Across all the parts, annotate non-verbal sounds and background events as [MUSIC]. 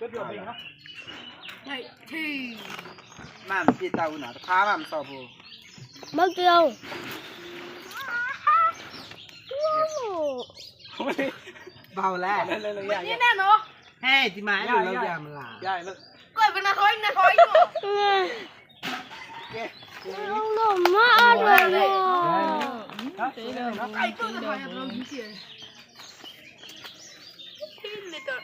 ก็เดือดเองนะไม่ที่มันพี่เตาหนาข้ามันสอบูเมื่อกี้เบาแล้วนี่แน่เนาะเฮ้ที่มาอยู่เราอย่ามัลาใหญ่เลยก็เป็นนาทอยนาทอยอยู่ลุงหนุ่มมากเลยไอ้ตัวจะทอยเราดีเสียที่นี่ตัว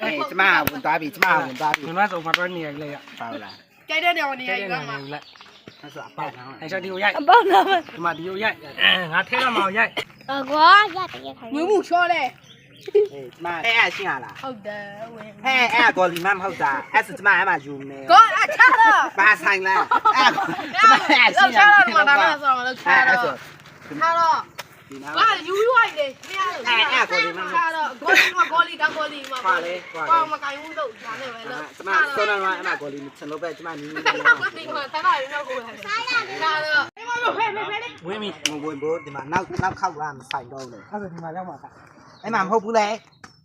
ဟဲ့ကျမဝင်သွားပြီကျမဝင်သွားပြီဒီမှာဆိုမှတော့နေရလေရပါလားကြိုက်တဲ့နေရာနေရာတဲ့ယူနေရမှာလက်အဲ့ဆိုအပေါက်နော်အဲ့ချက်ဒီကိုရိုက်အပေါက်နာမဒီမှာဒီကိုရိုက်ငါထဲတော့မအောင်ရိုက်အကွာရတကယ်ခိုင်းငွေမှုချောတယ်ဟဲ့ကျမအဲ့အရှင်းရလားဟုတ်တယ်ဝင်ဟဲ့အဲ့ကော်လီမမဟုတ်တာအဲ့ဆိုကျမအဲ့မှာယူနေကောအချာတော့ဘာဆိုင်လဲအဲ့ကျမအဲ့ရှလောက်င်းချာရတော့ဒီမှာဒါမှဆောင်းလောက်ချာအဲ့တော့ဆိုချာတော့ဒီနားဟာယူယူလိုက်လေမရလို့ချာတော့ဂိုလီမဂိုလီကဂိုလီမှာ ခွာလေခွာလေကောမကိုင်းဘူးလို့ဒါနဲ့ပဲလို့ကျမစောနကအဲ့မှာကော်လီချင်လို့ပဲကျမနီးနီးဆလေးာကတိမှာဆာကရတော့ကိုလာဆာရတယ်ဒါတော့ဒီမှာလို့ဖဲဖဲဖဲလေးဝင်းပြီမဝင်ဘူးဒီမှာနောက်နောက်ခောက်လာမဆိုင်တော့လို့အဲ့ဒါဒီမှာရောက်မှာကအဲ့မှာမဟုတ်ဘူးလေ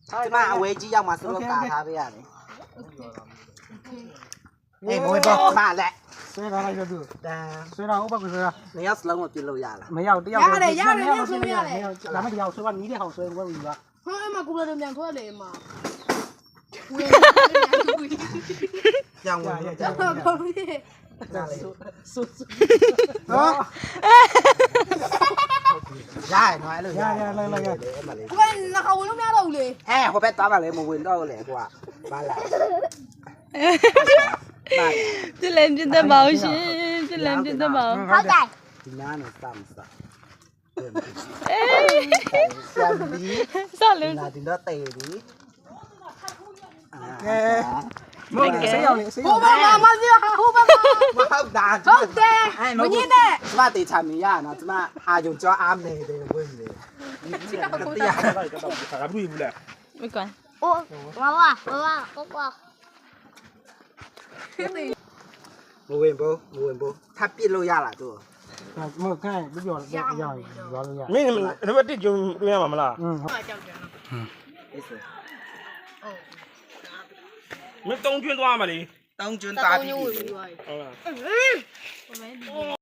ကျမအဝေးကြီးရောက်မှစလို့ကာထားပေးရတယ်အေးမဝင်တော့ခါလက်ဆွဲထားလိုက်တော့သူတန်ဆွဲထားဥပကဆွဲထားနေရောက်စလုံးမပြစ်လို့ရလားမရောက်တယောက်ဒါမှဒီရောက်ဆွဲကနီးတဲ့ဟောင်ဆွဲဝဲဘူးကဟိုအမကူလာတယ်မြန်ထွက်လေအမဝေးကြောင်ဝင်ရကြောင်တော့ကောင်းပြီဆုဆုနော်ရရနော်အဲ့လိုအဲ့မလေးကိုယ်ငါဝင်လို့မရတော့ဘူးလေအဲဟိုဘက်သွားပါလေ Thôi em mà cũng là đêm nhàng thôi để mà. Quên. Chàng quên. Chàng quên. Sút sút. Đó. Dài dạ, nói lời. Dài dài lời lời. Quên là không lúc nào đâu liền. À, có bé tao mà lấy một quên đâu liền quả. Ba lại. Tôi [LAUGHS] làm trên tao bảo chứ, tôi làm trên tao bảo. Thôi chạy. Thì nhá nó tạm sao. [LAUGHS] sao lên là thì nó tè đi. Nghe. À, à, à. Mua nghệ sĩ không nghệ sĩ không bao giờ bao giờ không bao giờ không đàn không tè mới nhìn đấy mà thì chả mi à nó mà à dùng cho am này để quên đi mới còn ô wow wow wow wow wow mua em bố mua em bố tháp biết lâu ya là tôi မဟုတ်ခိုင်းပြောပြောရအောင်ရွာလို့ရမင်းနံပါတ်1ကျုံတွင်းရမှာမလားอืมကြောက်တယ်နော်အေးဆိုမင်း3ကျွန်းသွားမှာလေတောင်းကျွန်းတာတာကောင်းပြီးညို့ဝင်ပြီးသွားပြီဟုတ်လားဟေး